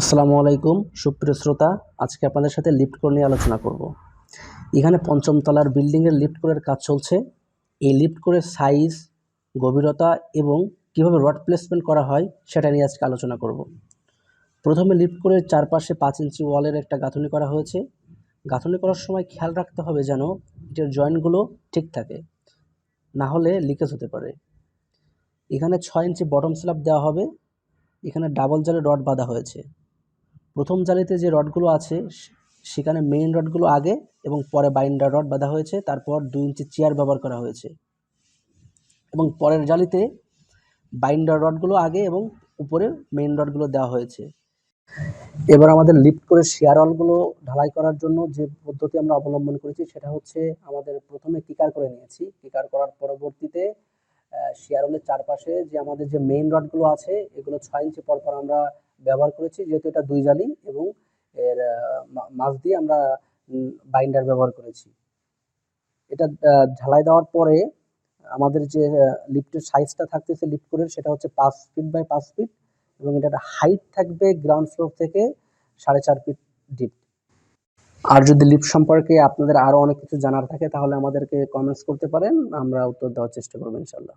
আসসালামু আলাইকুম, সুপ্রিয় শ্রোতা। আজকে আপনাদের সাথে লিফট কোর নিয়ে আলোচনা করব। এখানে পঞ্চম তলার বিল্ডিংয়ের লিফট কোরের কাজ চলছে। এই লিফট কোরের সাইজ, গভীরতা এবং কীভাবে রড প্লেসমেন্ট করা হয় সেটা নিয়ে আজকে আলোচনা করব। প্রথমে লিফট কোরের চারপাশে পাঁচ ইঞ্চি ওয়ালের একটা গাঁথনি করা হয়েছে। গাঁথনি করার সময় খেয়াল রাখতে হবে যেন এটার জয়েন্টগুলো ঠিক থাকে, না হলে লিকেজ হতে পারে। এখানে ছয় ইঞ্চি বটম স্ল্যাব দেওয়া হবে। এখানে ডাবল জালে রড বাঁধা হয়েছে। প্রথম জালিতে যে রডগুলো আছে সেখানে মেইন রডগুলো আগে এবং পরে বাইন্ডার রড বাঁধা হয়েছে, তারপর দুই ইঞ্চি চেয়ার ব্যবহার করা হয়েছে। এবং পরের জালিতে বাইন্ডার রডগুলো আগে এবং উপরে মেইন রডগুলো দেওয়া হয়েছে। এবার আমাদের লিফট করে শেয়ার ওয়ালগুলো ঢালাই করার জন্য যে পদ্ধতি আমরা অবলম্বন করেছি, সেটা হচ্ছে আমাদের প্রথমে কিকার করে নিয়েছি। কিকার করার পরবর্তীতে শেয়ার ওয়ালের চারপাশে যে আমাদের যে মেইন রডগুলো আছে, এগুলো ছয় ইঞ্চি পর পর আমরা ব্যবহার করেছি যেহেতু এটা দুই জালি এবং এর আহ, মা- মাঝ দিয়ে আমরা বাইন্ডার ব্যবহার করেছি। এটা ঝালাই দেওয়ার পরে আমাদের যে লিফটের সাইজটা থাকতেছে লিফট করে সেটা হচ্ছে পাঁচ ফিট বাই পাঁচ ফিট এবং এটার হাইট থাকবে গ্রাউন্ড ফ্লোর থেকে সাড়ে চার ফিট ডিপ আর যদি লিফট সম্পর্কে আপনাদের আরও অনেক কিছু জানার থাকে তাহলে আমাদেরকে কমেন্টস করতে পারেন আমরা উত্তর দেওয়ার চেষ্টা করব ইনশাল্লাহ